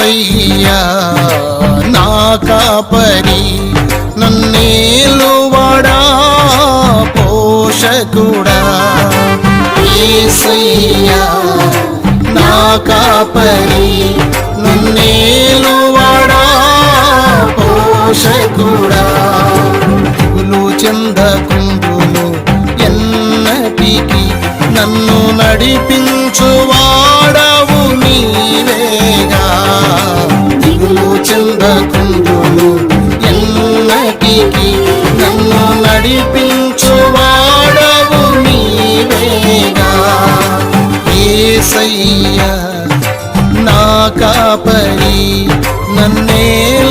ఏసయ్యా నా కాపరి నన్నేలువాడా పోషకుడా? ఏసయ్యా నా కాపరి నన్నేలువాడా పోషకుడా? దిగులు చెందకుండును ఎన్నటికి నన్ను నడిపి ఏసయ్యా నా కాపరి నన్నేలువాడా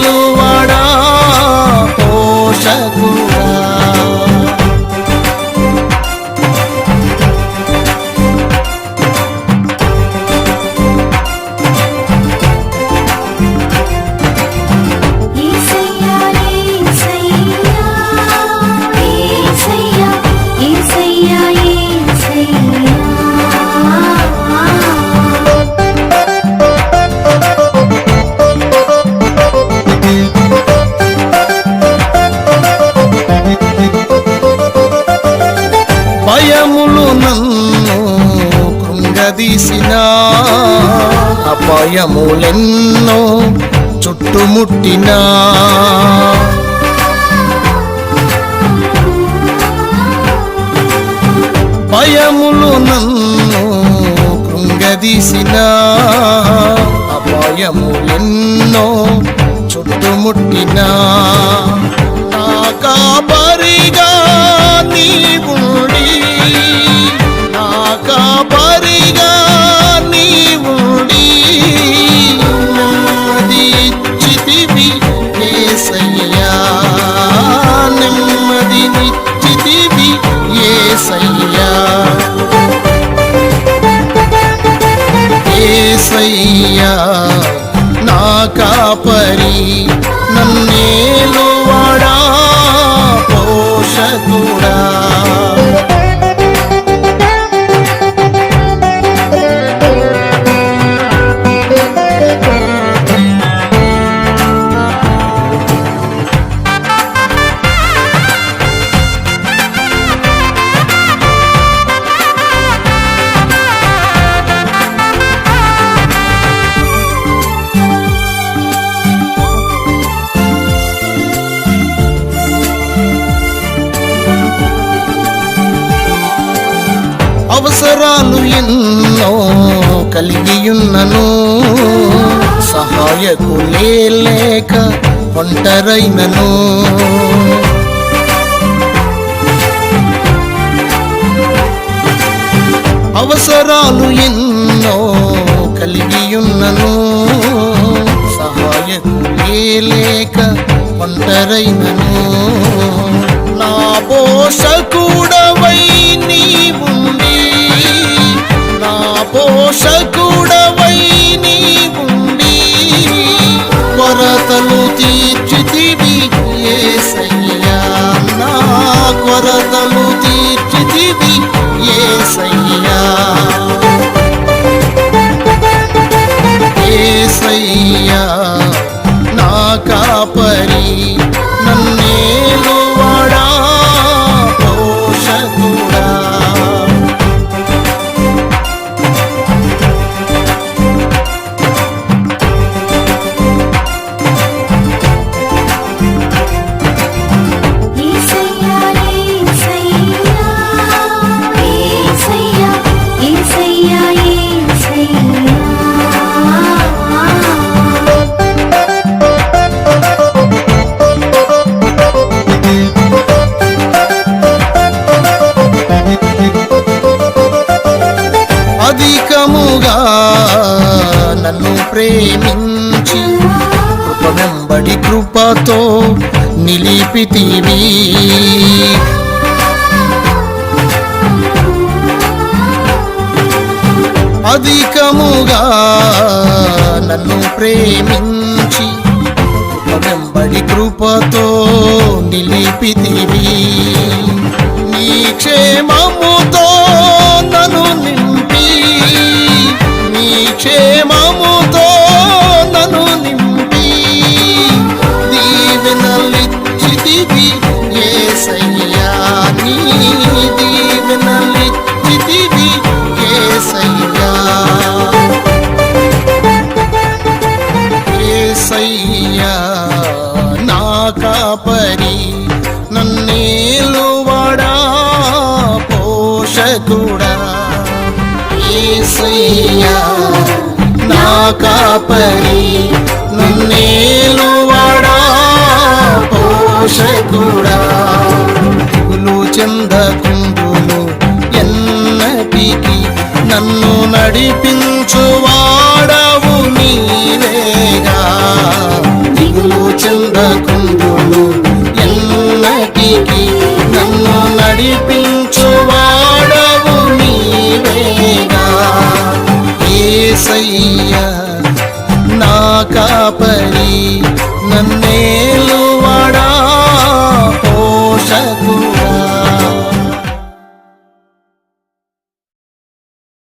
భయములెన్నో చుట్టుముట్టినా. భయములు నన్ను కృంగదీసిన. అపాయములెన్నో చుట్టుముట్టినా. నా కాపరిగా నీవుండి నా కాపరిగా ఏసయ్యా నా కాపరి నన్నే అవసరాలు ఎన్నో కలిగియున్నను. సహాయకులే లేక ఒంటరైనను. అవసరాలు ఎన్నో కలిగియున్నను. సహాయకులే లేక ఒంటరైనను. నా పోషకుడు కాపరి ప్రేమించి కృప కృపతో నిలిపితివి. అధికముగా నన్ను ప్రేమించి కృప కృపతో నిలిపితివి. నీ క్షేమముతో నన్ను కూడా. ఏసయ్యా నా కాపరి నన్నేలు వాడా పోషకుడా? కులు చెందకుందులు ఎన్నటికి నన్ను నడిపింది నా కాపరి నన్నే